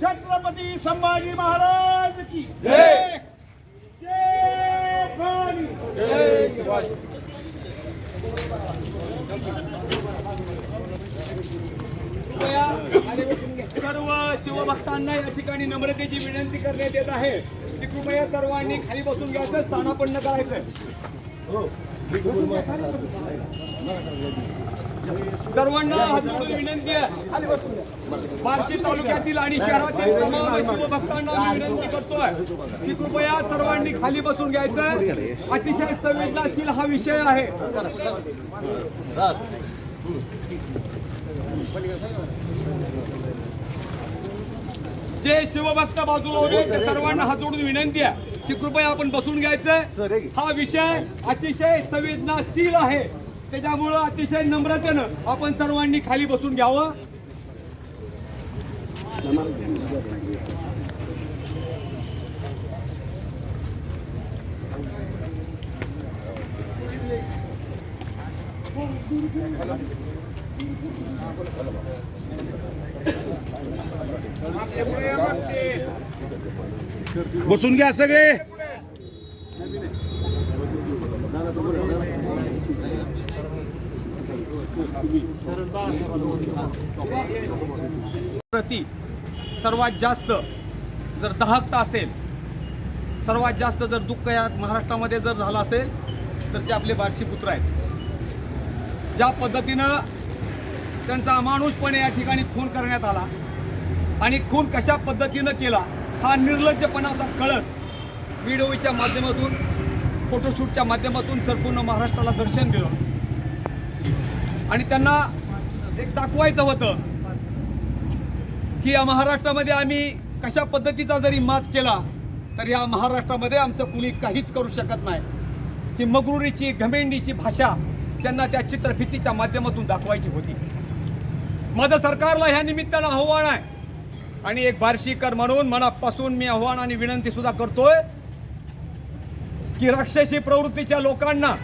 छत्रपती संभाजी महाराज की जय. जय शिवाजी सर्व शिवभक्तांना या ठिकाणी नम्रतेची विनंती करण्यात येत आहे कृपया सर्वांनी खाली बसून घ्यायचं स्थानापन्न करायचं सर्वांना हात जोडून विनंती आहे खाली बसून घ्या. बार्शी तालुक्यातील आणि शहरातील तमाम शिवभक्तांना मी विनंती करतोय. की कृपया सर्वांनी खाली बसून घ्यायचं अतिशय संवेदनाशील हा विषय आहे. जे शिवभक्त बाजूला उभे त्या सर्वांना हात जोडून विनंती आहे की कृपया आपण बसून घ्यायचं हा विषय अतिशय संवेदनाशील आहे. त्याच्यामुळं अतिशय नम्रतेनं आपण सर्वांनी खाली बसून घ्यावं. बसून घ्या सगळे. प्रति सर्वात जास्त जर दाहकता असेल सर्वात जास्त जर दुःख या महाराष्ट्रामध्ये जर झालं असेल तर ते आपले बार्शी पुत्र आहेत. ज्या पद्धतीनं त्यांचा अमानुषपणे या ठिकाणी खून करण्यात आला आणि खून कशा पद्धतीनं केला हा निर्लज्जपणाचा कळस व्हिडिओच्या माध्यमातून फोटोशूटच्या माध्यमातून संपूर्ण महाराष्ट्राला दर्शन दिलं. आणि त्यांना एक दाखवायचं होतं की या महाराष्ट्रामध्ये आम्ही कशा पद्धतीचा जरी माच केला तर या महाराष्ट्रामध्ये आमचं कुणी काहीच करू शकत नाही. ही मगरुरीची घमेंडीची भाषा त्यांना त्या चित्रफितीच्या माध्यमातून दाखवायची होती. माझं सरकारला ह्या निमित्तानं आव्हान आहे आणि एक बार्शीकर म्हणून मनापासून मी आव्हान आणि विनंती सुद्धा करतोय की राक्षसी प्रवृत्तीच्या लोकांना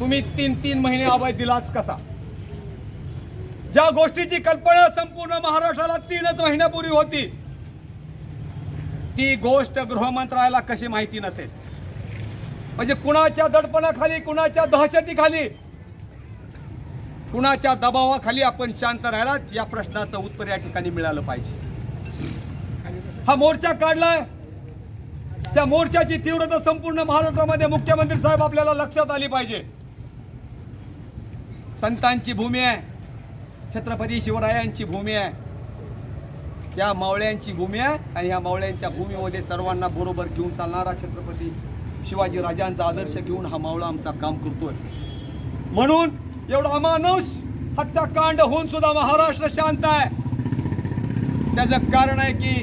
तुम्ही तीन तीन महिने अभय दिलाच कसा? ज्या गोष्टीची कल्पना संपूर्ण महाराष्ट्राला तीनच महिन्यापूर्वी होती ती गोष्ट गृहमंत्रालयाला कशी माहिती नसेल? म्हणजे कुणाच्या दडपणाखाली कुणाच्या दहशतीखाली कुणाच्या दबावाखाली आपण शांत राहिला या प्रश्नाचं उत्तर या ठिकाणी मिळालं पाहिजे. हा मोर्चा काढलाय. त्या मोर्चाची तीव्रता संपूर्ण महाराष्ट्रामध्ये मुख्यमंत्री साहेब आपल्याला लक्षात आली पाहिजे. संतांची भूमी आहे. छत्रपती शिवरायांची भूमी आहे. या मावळ्यांची भूमी आहे आणि या मावळ्यांच्या भूमीमध्ये सर्वांना बरोबर घेऊन चालणारा छत्रपती शिवाजी राजांचा आदर्श घेऊन हा मावळा आमचा काम करतोय. म्हणून एवढा अमानुष हत्याकांड होऊन सुद्धा महाराष्ट्र शांत आहे. त्याचं कारण आहे की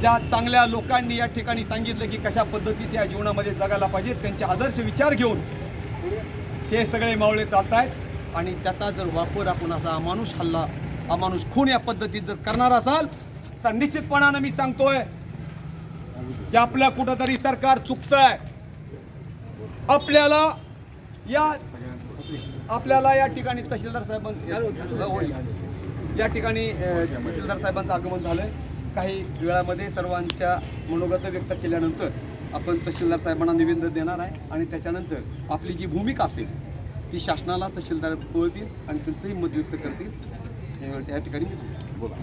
ज्या चांगल्या लोकांनी या ठिकाणी सांगितलं की कशा पद्धतीच्या जीवनामध्ये जगायला पाहिजे त्यांचे आदर्श विचार घेऊन हे सगळे मावळे चालत आहेत आणि त्याचा जर वापर आपण असा अमानुष हल्ला अमानुष खून या पद्धतीत जर करणार असाल तर निश्चितपणानं मी सांगतोय की आपलं कुठंतरी सरकार चुकतंय. आपल्याला या आपल्याला या ठिकाणी तहसीलदार साहेबांचं या ठिकाणी तहसीलदार साहेबांचं आगमन झालं काही वेळामध्ये सर्वांच्या मनोगत व्यक्त केल्यानंतर आपण तहसीलदार साहेबांना निवेदन देणार आहे आणि त्याच्यानंतर आपली जी भूमिका असेल ती शासनाला तहसीलदार बोलतील आणि त्यांचंही मत व्यक्त करतील. या- ठिकाणी मी बोला.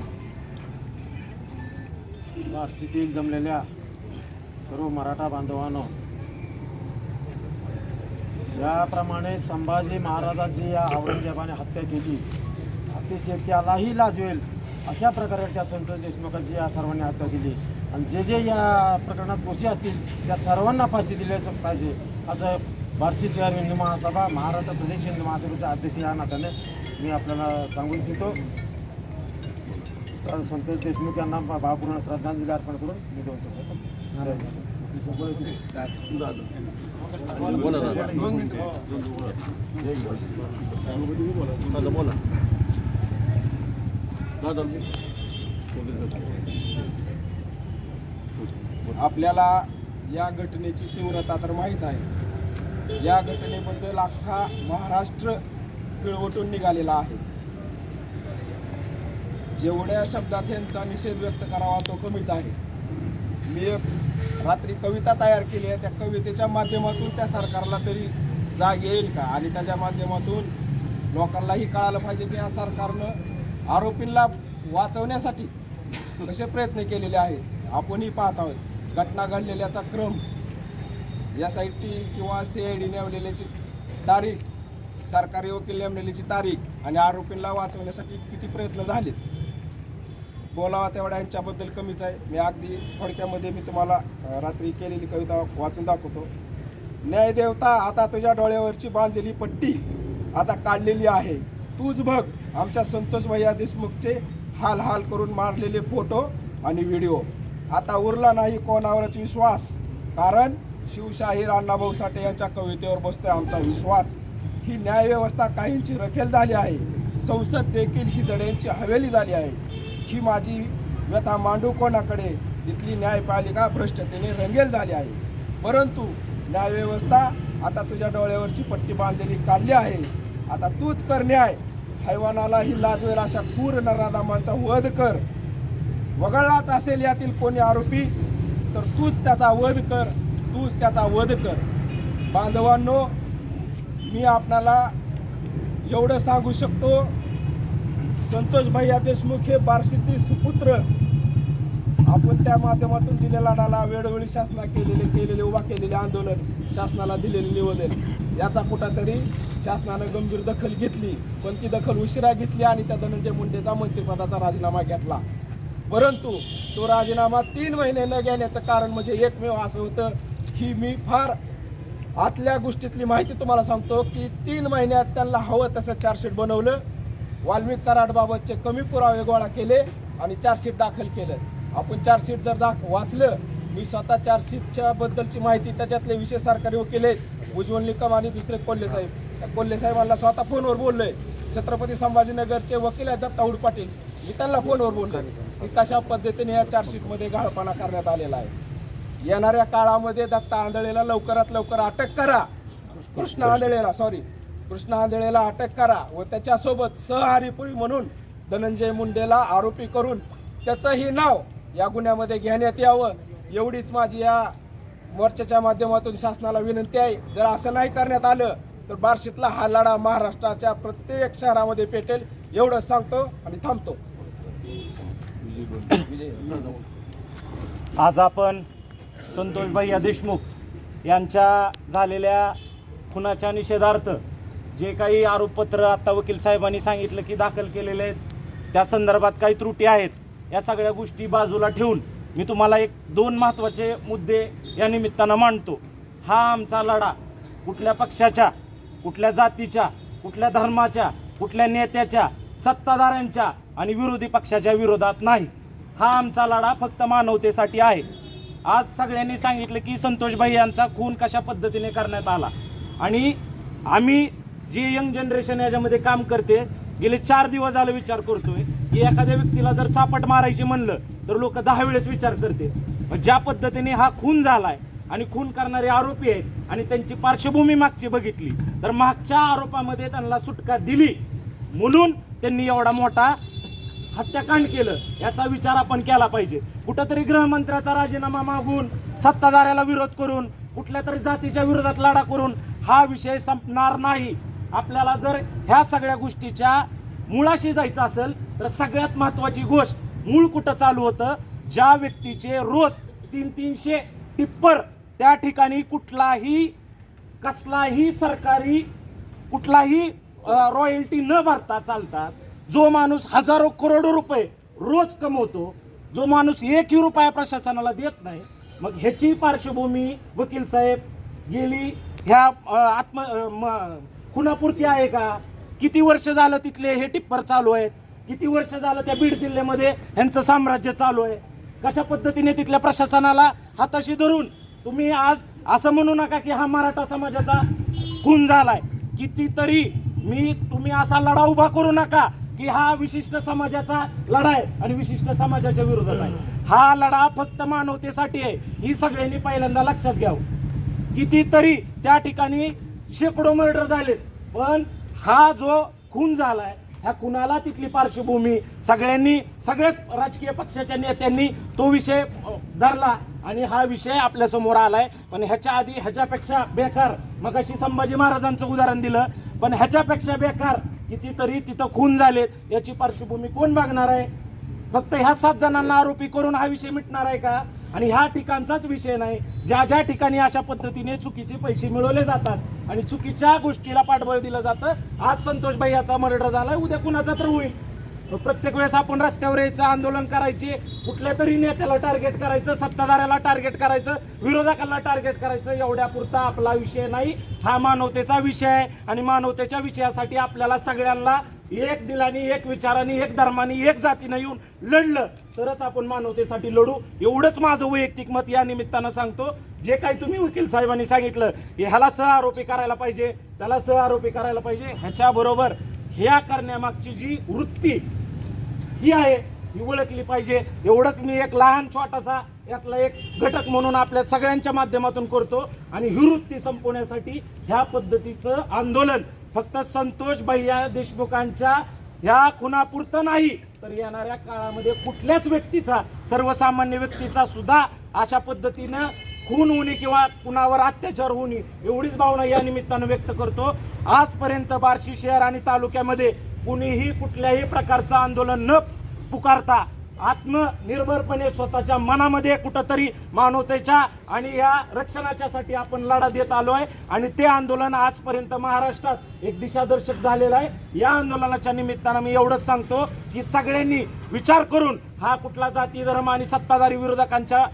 बार्शीतील जमलेल्या सर्व मराठा बांधवांनो ज्याप्रमाणे संभाजी महाराजांची या औरंगजेबाने हत्या केली अतिशय त्यालाही लाजवेल अशा प्रकारे त्या संतोष देशमुखाची या सर्वांनी हत्या केली. आणि जे जे या प्रकरणात दोषी असतील त्या सर्वांना फाशी दिल्याचं पाहिजे असं बार्शी शहर हिंदू महासभा महाराष्ट्र प्रदेश हिंदू महासभेचे अध्यक्ष या नात्याने मी आपल्याला सांगू इच्छितो. तर संतोष देशमुख यांना भावपूर्ण श्रद्धांजली अर्पण करून मी दोन आपल्याला या घटनेची तीव्रता तर माहीत आहे. या घटनेबद्दल अख्खा महाराष्ट्र पिळवटून निघालेला आहे. जेवढ्या शब्दात यांचा निषेध व्यक्त करावा तो कमीच आहे. मी रात्री कविता तयार केली आहे. त्या कवितेच्या माध्यमातून त्या सरकारला तरी जाग येईल का? आणि त्याच्या माध्यमातून लोकांनाही कळालं पाहिजे की या सरकारनं आरोपींना वाचवण्यासाठी कसे प्रयत्न केलेले आहेत? आपणही पाहत आहोत. घटना घडलेल्याचा क्रम एस आय टी किंवा सी आय डी नेमलेल्याची तारीख सरकारी वकील नेमलेल्याची तारीख आणि आरोपींना वाचवण्यासाठी किती प्रयत्न झालेत? बोलावा तेवढा यांच्याबद्दल कमीच आहे. मी अगदी थोडक्यामध्ये मी तुम्हाला रात्री केलेली कविता वाचून दाखवतो. न्यायदेवता आता तुझ्या डोळ्यावरची बांधलेली पट्टी आता काढलेली आहे. तूच बघ आमच्या संतोष भैया देशमुखचे हाल हाल करून मारलेले फोटो आणि व्हिडिओ. आता उरला नाही कोणावरच विश्वास कारण शिवशाहीर अण्णाभाऊ साठे यांच्या कवितेवर बसतोय आमचा विश्वास. ही न्यायव्यवस्था काहींची रखेल झाली आहे. संसद देखील ही जड्यांची हवेली झाली आहे. ही माझी व्यथा मांडू कोणाकडे इथली न्यायपालिका भ्रष्टतेने रंगेल झाली आहे. परंतु न्यायव्यवस्था आता तुझ्या डोळ्यावरची पट्टी बांधलेली काढली आहे. आता तूच कर न्याय. हैवानालाही लाजवेल अशा क्रूर नराधामांचा वध कर. वगळलाच असेल यातील कोणी आरोपी तर तूच त्याचा वध कर. तूच त्याचा वध कर. बांधवांनो मी आपणाला एवढं सांगू शकतो संतोष भैया देशमुख हे बार्शीतील सुपुत्र. आपण त्या माध्यमातून दिलेला डाला वेळोवेळी शासना केलेले केलेले उभा केलेले आंदोलन शासनाला दिलेले निवेदन. याचा कुठंतरी शासनानं गंभीर दखल घेतली. पण ती दखल उशिरा घेतली आणि त्या धनंजय मुंडेचा मंत्रिपदाचा राजीनामा घेतला. परंतु तो राजीनामा तीन महिने न घेण्याचं कारण म्हणजे एकमेव असं होतं की मी फार आतल्या गोष्टीतली माहिती तुम्हाला सांगतो की तीन महिन्यात त्यांना हवं तसं चार्जशीट बनवलं. वाल्मिक कराडबाबतचे कमी पुरावे गोळा केले आणि चार्जशीट दाखल केलं. आपण चार्जशीट जर दाख वाचलं मी स्वतः चार्जशीटच्या बद्दलची माहिती त्याच्यातले विशेष सरकारी वकील आहेत उज्ज्वल निकम आणि दुसरे कोल्हे साहेब. त्या कोल्हे साहेबांना स्वतः फोनवर बोललोय. छत्रपती संभाजीनगरचे वकील आहेत दत्ता उड पाटील. मी त्यांना फोनवर बोललो की कशा पद्धतीने या चार्जशीटमध्ये गाळपणा करण्यात आलेला आहे? येणाऱ्या काळामध्ये दत्ता आंधळेला लवकरात लवकर अटक करा. कृष्ण आंधळेला सॉरी कृष्ण आंधळेला अटक करा व त्याच्यासोबत सहआरोपी म्हणून धनंजय मुंडेला आरोपी करून त्याचंही नाव या गुन्ह्यामध्ये घेण्यात यावं. एवढीच माझी या मोर्चाच्या माध्यमातून शासनाला विनंती आहे. जर असं नाही करण्यात आलं तर बार्शीतला हा लढा महाराष्ट्राच्या प्रत्येक शहरामध्ये पेटेल. एवढं सांगतो आणि थांबतो. आज आपण संतोष भैया देशमुख यांच्या झालेल्या खुनाच्या निषेधार्थ जे काही आरोपपत्र आता वकील साहेबांनी सांगितलं की दाखल केलेले आहेत त्या संदर्भात काही त्रुटी आहेत या सगळ्या गोष्टी बाजूला ठेवून मी तुम्हाला एक दोन महत्त्वाचे मुद्दे या निमित्तानं मांडतो. हा आमचा लढा कुठल्या पक्षाच्या कुठल्या जातीच्या कुठल्या धर्माच्या कुठल्या नेत्याच्या सत्ताधाऱ्यांच्या आणि विरोधी पक्षाच्या विरोधात नाही. हा आमचा लढा फक्त मानवतेसाठी आहे. आज सगळ्यांनी सांगितलं की संतोषभाई यांचा खून कशा पद्धतीने करण्यात आला? आणि आम्ही जे यंग जनरेशन याच्यामध्ये काम करते गेले चार दिवस झालं विचार करतोय की एखाद्या व्यक्तीला जर चापट मारायची म्हणलं तर लोक दहा वेळेस विचार करते. मग ज्या पद्धतीने हा खून झालाय आणि खून करणारे आरोपी आहेत आणि त्यांची पार्श्वभूमी मागची बघितली तर मागच्या आरोपामध्ये त्यांना सुटका दिली. म्हणून त्यांनी एवढा मोठा हत्याकांड केलं. याचा विचार आपण केला पाहिजे. कुठंतरी गृहमंत्र्याचा राजीनामा मागून सत्ताधाऱ्याला विरोध करून कुठल्या तरी जातीच्या विरोधात लढा करून हा विषय संपणार नाही. आपल्याला जर ह्या सगळ्या गोष्टीच्या मुळाशी जायचं असेल तर सगळ्यात महत्वाची गोष्ट मूळ कुठं चालू होतं? ज्या व्यक्तीचे रोज तीन तीनशे टिप्पर त्या ठिकाणी कुठलाही कसलाही सरकारी कुठलाही रॉयल्टी न भरता चालतात जो माणूस हजारो करोडो रुपये रोज कमवतो जो माणूस एकही रुपया प्रशासनाला देत नाही मग ह्याची पार्श्वभूमी वकील साहेब गेली ह्या आत्म म- खुनापुरती आहे का? किती वर्ष झालं तिथले हे टिप्पर चालू आहेत? किती वर्ष झालं त्या बीड जिल्ह्यामध्ये ह्यांचं साम्राज्य चालू आहे? कशा पद्धतीने तिथल्या प्रशासनाला हाताशी धरून तुम्ही आज असं म्हणू नका की हा मराठा समाजाचा खून झालाय? कितीतरी मी तुम्ही असा लढा उभा करू नका की हा विशिष्ट समाजाचा लढा आहे आणि विशिष्ट समाजाच्या विरोधात आहे. हा लढा फक्त मानवतेसाठी आहे. ही सगळ्यांनी पहिल्यांदा लक्षात घ्यावं. कितीतरी त्या ठिकाणी शेकडो मर्डर झालेत. पण हा जो खून झालाय ह्या खुनाला तिथली पार्श्वभूमी सगळ्यांनी सगळ्याच राजकीय पक्षाच्या नेत्यांनी तो विषय धरला. आणि हा विषय आपल्यासमोर आलाय. पण ह्याच्या आधी ह्याच्यापेक्षा बेकार मग अशी संभाजी महाराजांचं उदाहरण दिलं पण ह्याच्यापेक्षा बेकार कितीतरी तिथं खून झालेत. याची पार्श्वभूमी कोण बघणार आहे? फक्त ह्या सात जणांना आरोपी करून हा विषय मिटणार आहे का? आणि ह्या ठिकाणचाच विषय नाही. ज्या ज्या ठिकाणी अशा पद्धतीने चुकीचे पैसे मिळवले जातात आणि चुकीच्या गोष्टीला पाठबळ दिलं जातं आज संतोषबाई याचा मर्डर झाला उद्या कुणाचा तर होईल. प्रत्येक वेळेस आपण रस्त्यावर यायचं आंदोलन करायचे कुठल्या तरी नेत्याला टार्गेट करायचं सत्ताधाऱ्याला टार्गेट करायचं विरोधकाला टार्गेट करायचं एवढ्यापुरता आपला विषय नाही. हा मानवतेचा विषय आहे आणि मानवतेच्या विषयासाठी आपल्याला सगळ्यांना एक दिलाने एक विचाराने एक धर्माने एक जातीनं येऊन लढलं. तरच आपण मानवतेसाठी लढू. एवढंच माझं वैयक्तिक मत या निमित्तानं सांगतो. जे काही तुम्ही वकील साहेबांनी सांगितलं की ह्याला सह आरोपी करायला पाहिजे त्याला सह आरोपी करायला पाहिजे. ह्याच्याबरोबर ह्या करण्यामागची जी वृत्ती ही आहे ही ओळखली पाहिजे. एवढंच मी एक लहान छोटासा यातला एक घटक म्हणून आपल्या सगळ्यांच्या माध्यमातून करतो. आणि ही वृत्ती संपवण्यासाठी ह्या पद्धतीचं आंदोलन फक्त संतोष भैया देशमुखांच्या ह्या खुनापुरतं नाही तर येणाऱ्या काळामध्ये कुठल्याच व्यक्तीचा सर्वसामान्य व्यक्तीचा सुद्धा अशा पद्धतीनं खून होणे किंवा कुणावर अत्याचार होणे एवढीच भावना या निमित्तानं व्यक्त करतो. आजपर्यंत बार्शी शहर आणि तालुक्यामध्ये कुणीही कुठल्याही प्रकारचं आंदोलन न पुकारता आत्मनिर्भरपणे स्वतःच्या मनामध्ये कुठंतरी मानवतेच्या आणि या रक्षणाच्यासाठी आपण लढा देत आलो आहे आणि ते आंदोलन आजपर्यंत महाराष्ट्रात एक दिशादर्शक झालेलं आहे. या आंदोलनाच्या निमित्तानं मी एवढंच सांगतो की सगळ्यांनी विचार करून हा कुठला जाती धर्म आणि सत्ताधारी विरोधकांच्या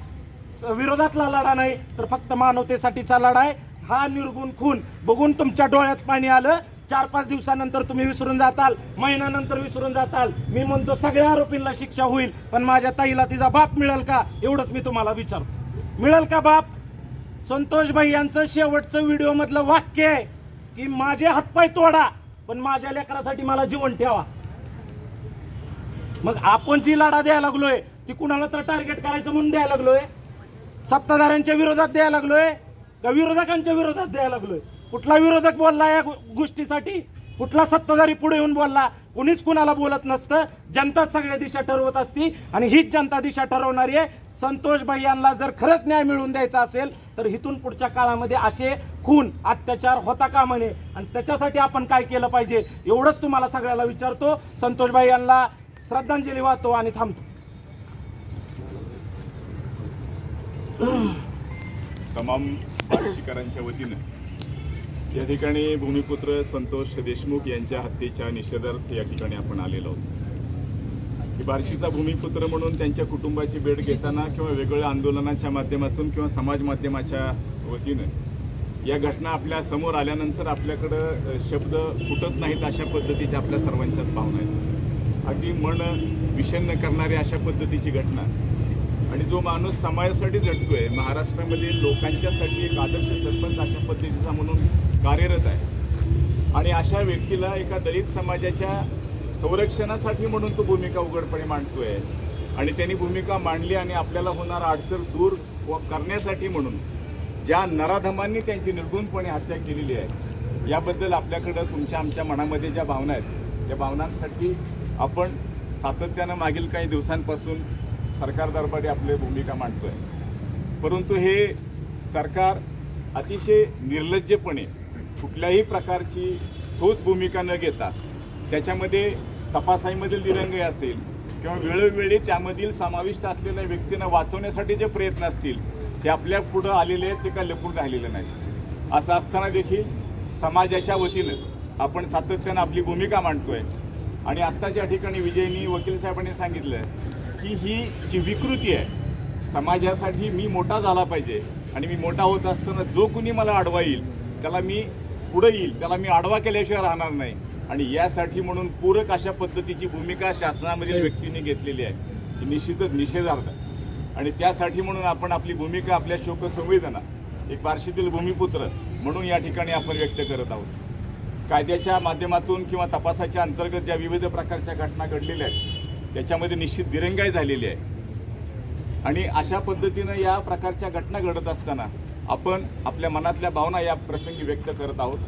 विरोधातला लढा नाही तर फक्त मानवतेसाठीचा लढा आहे. हा निर्गुण खून बघून तुमच्या डोळ्यात पाणी आलं. चार पाच दिवसानंतर तुम्ही विसरून जाताल महिन्यानंतर विसरून जाताल. मी म्हणतो सगळ्या आरोपींना शिक्षा होईल पण माझ्या ताईला तिचा बाप मिळेल का? एवढंच मी तुम्हाला विचारतो. मिळेल का बाप? संतोष भाई यांचं शेवटचं व्हिडिओ मधलं वाक्य आहे की माझे हातपाय तोडा पण माझ्या लेकरासाठी मला जीवन ठेवा. मग आपण जी लढा द्यायला लागलोय ती कुणाला तर टार्गेट करायचं म्हणून द्यायला लागलोय? सत्ताधाऱ्यांच्या विरोधात द्यायला लागलोय? का विरोधकांच्या विरोधात द्यायला लागलोय? कुठला विरोधक बोलला या गोष्टीसाठी? कुठला सत्ताधारी पुढे येऊन बोलला? कुणीच कुणाला बोलत नसतं. जनताच सगळ्या दिशा ठरवत असती आणि हीच जनता दिशा ठरवणारी आहे. संतोष भाई यांना जर खरंच न्याय मिळवून द्यायचा असेल तर इथून पुढच्या काळामध्ये असे खून अत्याचार होता का म्हणे? आणि त्याच्यासाठी आपण काय केलं पाहिजे? एवढंच तुम्हाला सगळ्याला विचारतो. संतोष भाई यांना श्रद्धांजली वाहतो आणि थांबतो. तमाम बार्शीकरांच्या वतीनं या ठिकाणी भूमिपुत्र संतोष देशमुख यांच्या हत्येच्या निषेधार्थ या ठिकाणी आपण आलेलो आहोत. की बार्शीचा भूमिपुत्र म्हणून त्यांच्या कुटुंबाची भेट घेताना किंवा वेगवेगळ्या आंदोलनाच्या माध्यमातून किंवा समाज माध्यमाच्या वतीनं या घटना आपल्यासमोर आल्यानंतर आपल्याकडं शब्द फुटत नाहीत अशा पद्धतीच्या आपल्या सर्वांच्याच भावना आहेत. अगदी मन विषन्न करणारी अशा पद्धतीची घटना. आणि जो माणूस समाजासाठी झटतोय महाराष्ट्रामध्ये लोकांच्यासाठी एक आदर्श सरपंच अशा पद्धतीचा म्हणून कार्यरत आहे. आणि अशा व्यक्तीला एका दलित समाजाच्या संरक्षणासाठी म्हणून तो भूमिका उघडपणे मांडतोय. आणि त्यांनी भूमिका मांडली आणि आपल्याला होणारा अडचण दूर व करण्यासाठी म्हणून ज्या नराधमांनी त्यांची निर्गुणपणे हत्या केलेली आहे याबद्दल आपल्याकडं तुमच्या आमच्या मनामध्ये ज्या भावना आहेत त्या भावनांसाठी आपण सातत्यानं मागील काही दिवसांपासून सरकार दरबारी आपली भूमिका मांडतोय. परंतु हे सरकार अतिशय निर्लज्जपणे कुठल्याही प्रकारची ठोस भूमिका न घेता त्याच्यामध्ये तपासाईमधील दिरंगाई असेल किंवा वेळोवेळी त्यामधील समाविष्ट असलेल्या व्यक्तींना वाचवण्यासाठी जे प्रयत्न असतील ते आपल्या पुढं आलेले आहेत ते काय लपून राहिलेले नाही असं असताना देखील समाजाच्या वतीनं आपण सातत्यानं आपली भूमिका मांडतोय. आणि आत्ताच्या ठिकाणी विजयनी वकील साहेबांनी सांगितलं की ही जी विकृती आहे समाजासाठी मी मोठा झाला पाहिजे आणि मी मोठा होत असताना जो कुणी मला अडवा येईल त्याला मी पुढे येईल त्याला मी आडवा केल्याशिवाय राहणार नाही. आणि यासाठी म्हणून पूरक अशा पद्धतीची भूमिका शासनामधील व्यक्तींनी घेतलेली आहे. निश्चितच निषेधार्थ. आणि त्यासाठी म्हणून आपण आपली भूमिका आपल्या शोक संवेदना एक बार्शीतील भूमिपुत्र म्हणून या ठिकाणी आपण व्यक्त करत आहोत. कायद्याच्या माध्यमातून किंवा तपासाच्या अंतर्गत ज्या विविध प्रकारच्या घटना घडलेल्या आहेत त्याच्यामध्ये निश्चित दिरंगाई झालेली आहे. आणि अशा पद्धतीनं या प्रकारच्या घटना घडत असताना आपण आपल्या मनातल्या भावना या प्रसंगी व्यक्त करत आहोत.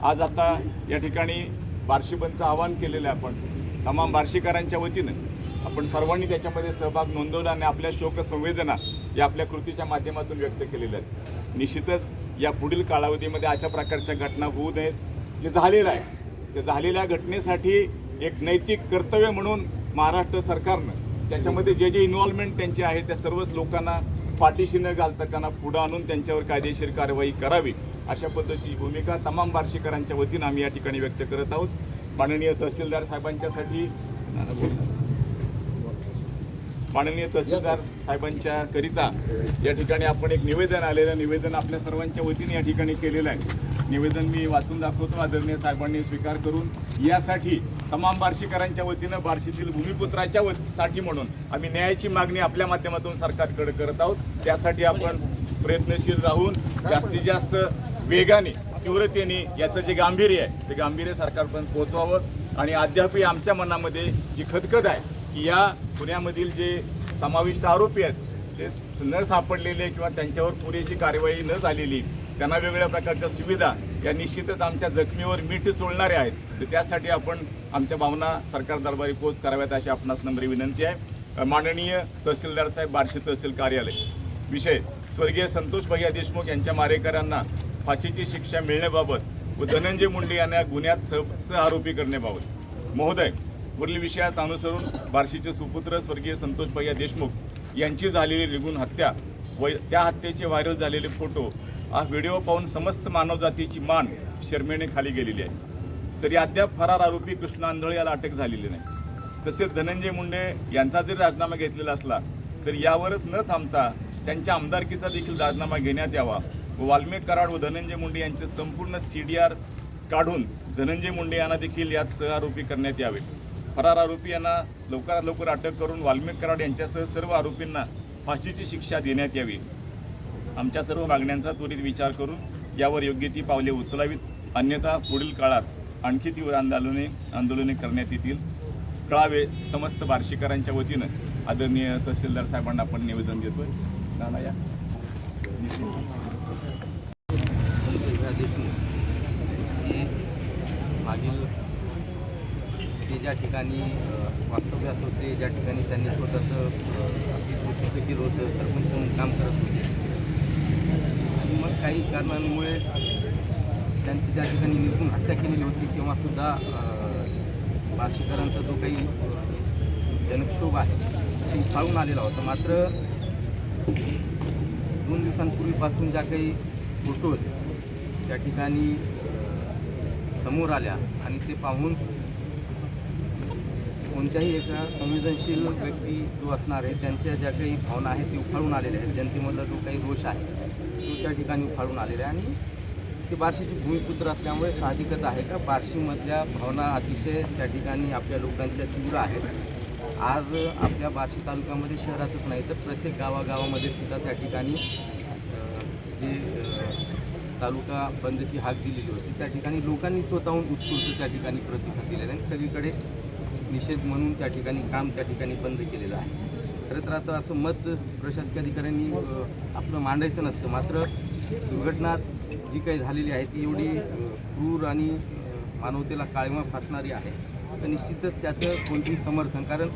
आज आता या ठिकाणी बार्शीबंदचं आवाहन केलेलं आहे आपण. तमाम बार्शीकरांच्या वतीनं आपण सर्वांनी त्याच्यामध्ये सहभाग नोंदवला आणि आपल्या शोकसंवेदना या आपल्या कृतीच्या माध्यमातून व्यक्त केलेल्या आहेत. निश्चितच या पुढील कालावधीमध्ये अशा प्रकारच्या घटना होऊ नयेत. जे झालेलं आहे त्या झालेल्या घटनेसाठी एक नैतिक कर्तव्य म्हणून महाराष्ट्र सरकारनं त्याच्यामध्ये जे जे इन्व्हॉल्वमेंट त्यांचे आहे त्या सर्वच लोकांना पाठीशी न घालता त्यांना पुढं आणून त्यांच्यावर कायदेशीर कारवाई करावी अशा पद्धतीची भूमिका तमाम बार्शीकरांच्या वतीनं आम्ही या ठिकाणी व्यक्त करत आहोत. माननीय तहसीलदार साहेबांच्यासाठी माननीय तहसीलदार साहेबांच्या करिता या ठिकाणी आपण एक निवेदन आलेलं निवेदन आपल्या सर्वांच्या वतीने या ठिकाणी केलेलं आहे. निवेदन मी वाचून दाखवतो. आदरणीय साहेबांनी स्वीकार करून यासाठी तमाम बार्शीकरांच्या वतीनं बार्शीतील भूमिपुत्राच्या साठी म्हणून आम्ही न्यायाची मागणी आपल्या माध्यमातून सरकारकडे करत आहोत. त्यासाठी आपण प्रयत्नशील राहून जास्तीत जास्त वेगाने तीव्रतेने याचं जे गांभीर्य आहे ते गांभीर्य सरकारपर्यंत पोहोचवावं. आणि अद्यापही आमच्या मनामध्ये जी खदखद आहे की या पुण्यामधील जे समाविष्ट आरोपी आहेत ते न सापडलेले किंवा त्यांच्यावर पुरेशी कार्यवाही न झालेली त्यांना वेगवेगळ्या प्रकारच्या सुविधा या निश्चितच आमच्या जखमीवर मीठ चोळणारे आहेत तर त्यासाठी आपण आमच्या भावना सरकार दरबारी पोच कराव्यात अशी आपणास नम्र विनंती आहे. माननीय तहसीलदार साहेब बार्शी तहसील कार्यालय. विषय स्वर्गीय संतोष भैया देशमुख यांच्या मारेकऱ्यांना फाशीची शिक्षा मिळण्याबाबत व धनंजय मुंडे यांना गुन्ह्यात सह सहआरोपी करण्याबाबत. महोदय वरील विषयास अनुसरून बार्शीचे सुपुत्र स्वर्गीय संतोष भैया देशमुख यांची झालेली निघून हत्या व त्या हत्येचे व्हायरल झालेले फोटो हा व्हिडिओ पाहून समस्त मानवजातीची मान शर्मेने खाली गेलेली आहे. तरी अद्याप फरार आरोपी कृष्ण आंधळे याला अटक झालेली नाही. तसेच धनंजय मुंडे यांचा जरी राजीनामा घेतलेला असला तर यावरच न थांबता त्यांच्या आमदारकीचा देखील राजीनामा घेण्यात यावा व वाल्मिक कराड व धनंजय मुंडे यांचे संपूर्ण सी डी आर काढून धनंजय मुंडे यांना देखील यात सहआरोपी करण्यात यावे. फरार आरोपी यांना लवकरात लवकर अटक करून वाल्मिक कराड यांच्यासह सर्व आरोपींना फाशीची शिक्षा देण्यात यावी. आमच्या सर्व मागण्यांचा त्वरित विचार करून यावर योग्य ती पावले उचलावीत. अन्यथा पुढील काळात आणखी तीव्र आंदोलने आंदोलने करण्यात येतील. कळावे समस्त बार्शीकरांच्या वतीनं आदरणीय तहसीलदार साहेबांना आपण निवेदन देतोय. नाना या. मागील ते ज्या ठिकाणी वास्तव्यास होते ज्या ठिकाणी त्यांनी स्वतःचं अ, अस्तित्व सिद्ध केलं होतं सरपंच म्हणून काम करत होते. आणि मग काही कारणांमुळे त्यांची त्या ठिकाणी निर्गुण हत्या केलेली होती तेव्हासुद्धा बार्शीकरांचा जो काही जनक्षोभ आहे तो उफाळून आलेला होता. मात्र दोन दिवसांपूर्वीपासून ज्या काही फोटोज त्या ठिकाणी समोर आल्या आणि ते पाहून कोणत्याही एका संवेदनशील व्यक्ती जो असणार आहे त्यांच्या ज्या काही भावना आहेत ते उफाळून आलेल्या आहेत. जनतेमधला जो काही रोष आहे तो त्या ठिकाणी उफाळून आलेला आहे. आणि ते बार्शीचे भूमिपुत्र असल्यामुळे साहजिकच आहे का? बार्शीमधल्या भावना अतिशय त्या ठिकाणी आपल्या लोकांच्या तीव्र आहेत. आज आपल्या बार्शी तालुक्यामध्ये शहरातच नाही तर प्रत्येक गावागावामध्ये सुद्धा त्या ठिकाणी जे तालुका बंदची हाक दिलेली होती. त्या ठिकाणी लोकांनी स्वतःहून उत्स्फूर्त त्या ठिकाणी प्रतिसाद दिलेला आहे. आणि सगळीकडे निषेध म्हणून त्या ठिकाणी काम त्या ठिकाणी बंद केलेलं आहे. खरं तर आता असं मत प्रशासकीय अधिकाऱ्यांनी आपलं मांडायचं नसतं. मात्र दुर्घटना जी काही झालेली आहे ती एवढी क्रूर आणि मानवतेला काळीमा फासणारी आहे. तर निश्चितच त्याचं कोणतेही समर्थन कारण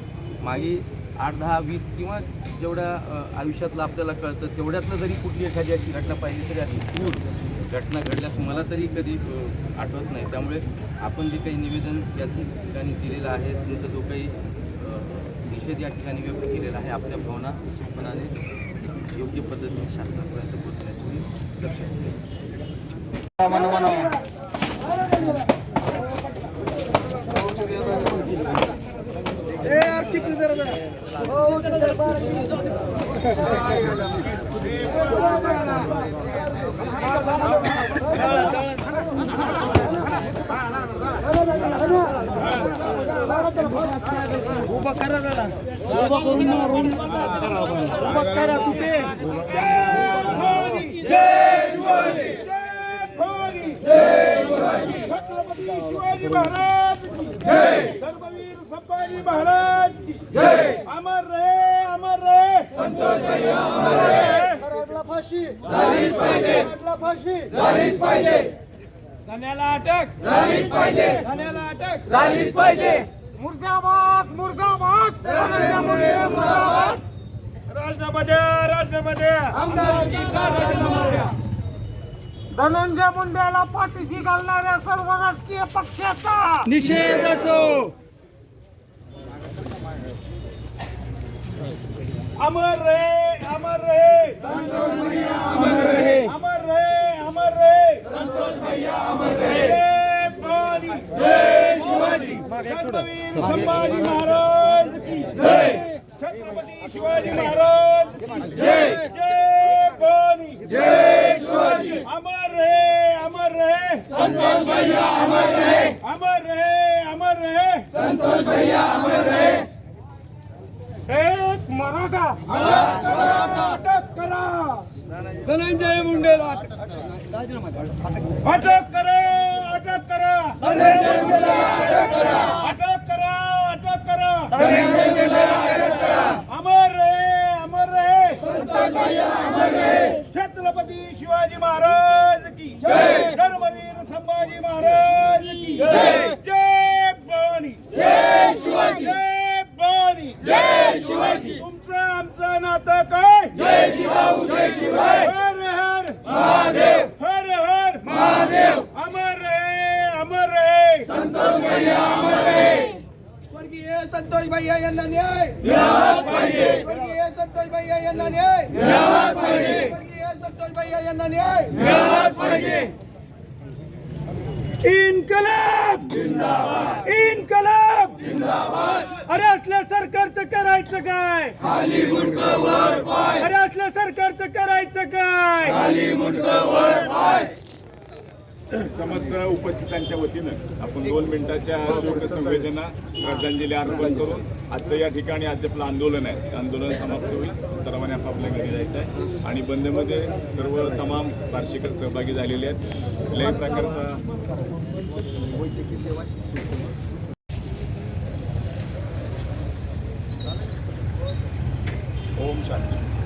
मागे आठ दहा वीस किंवा जेवढ्या आयुष्यातलं आपल्याला कळतं तेवढ्यातलं जरी कुठली एखादी अशी घटना पाहिली तरी अशी क्रूर. घटना घडल्यास मला तरी कधी आठवत नाही. त्यामुळे आपण जे काही निवेदन या ठिकाणी दिलेलं आहे तुमचा जो काही निषेध या ठिकाणी व्यक्त केलेला आहे आपल्या भावना सुपणाने योग्य पद्धतीने शासनापर्यंत पोहोचण्याची मी लक्ष ठेवेन. जय शिवाजी जय भवानी जय शिवाजी छत्रपती शिवाजी महाराज की जय धर्मवीर संभाजी महाराज की जय अमर रहे अमर रहे कराडला फाशी झालीच पाहिजे फाशी झालीच पाहिजे धन्याला अटक. झालीच पाहिजे. धन्याला अटक. झालीच पाहिजे. मुर्दाबाद मुर्दाबाद! मुर्दाबाद! राजनामा राजनामा आमदारकीचा राजनामा द्या. धनंजय मुंडेला पाठीशी घालणाऱ्या सर्व राजकीय पक्षाचा निषेध असो. अमर रहे अमर रहे अमर रहे अमर रहे अमर रहे संतोष भैया अमर रहे जय भवानी जय शिवाजी छत्रपती संभाजी महाराज छत्रपती शिवाजी महाराज जय. भवानी. जय शिवाजी. अमर रहे अमर रहे. संतोष भैया अमर रहे. अमर रहे अमर रहे. संतोष भैया अमर रहे. एक मराठा. अटक करा. धनंजय मुंडेला अटक करा अटक करा. धनंजय मुंडेला अटक करा अटक करा अटक करा धनंजय मुंडेला अटक करा अमर रहे अमर रहे संतोष भैया अमर रहे छत्रपती शिवाजी महाराज की जय धर्मवीर संभाजी महाराज की जय जय भवानी जय शिवाजी जय भवानी जय शिवाजी तुमचं आमचं नातं काय जय जिजाऊ जय शिवाय हर हर महादेव हर हर महादेव अमर रहे अमर रहे संतोष भैया अमर रहे स्वर्गीय संतोष भैया यांना न्याय मिळालाच पाहिजे स्वर्गीय संतोष भैया यांना न्याय मिळालाच पाहिजे स्वर्गीय संतोष भैया यांना न्याय मिळालाच पाहिजे इनकलाब! इनकलाब! अरे असल्या सरकारचं करायचं काय? अरे असल्या सरकारचं करायचं काय? समस्त उपस्थितांच्या वतीनं आपण दोन मिनिटाच्या शोकसंवेदना श्रद्धांजली अर्पण करून आजचं या ठिकाणी आज आपलं आंदोलन आहे. आंदोलन समाप्त होईल. सर्वांनी आपापल्या घरी जायचं आहे. आणि बंदमध्ये सर्व तमाम वार्षिक सहभागी झालेले आहेत. कुठल्याही प्रकारचा ओम शांती.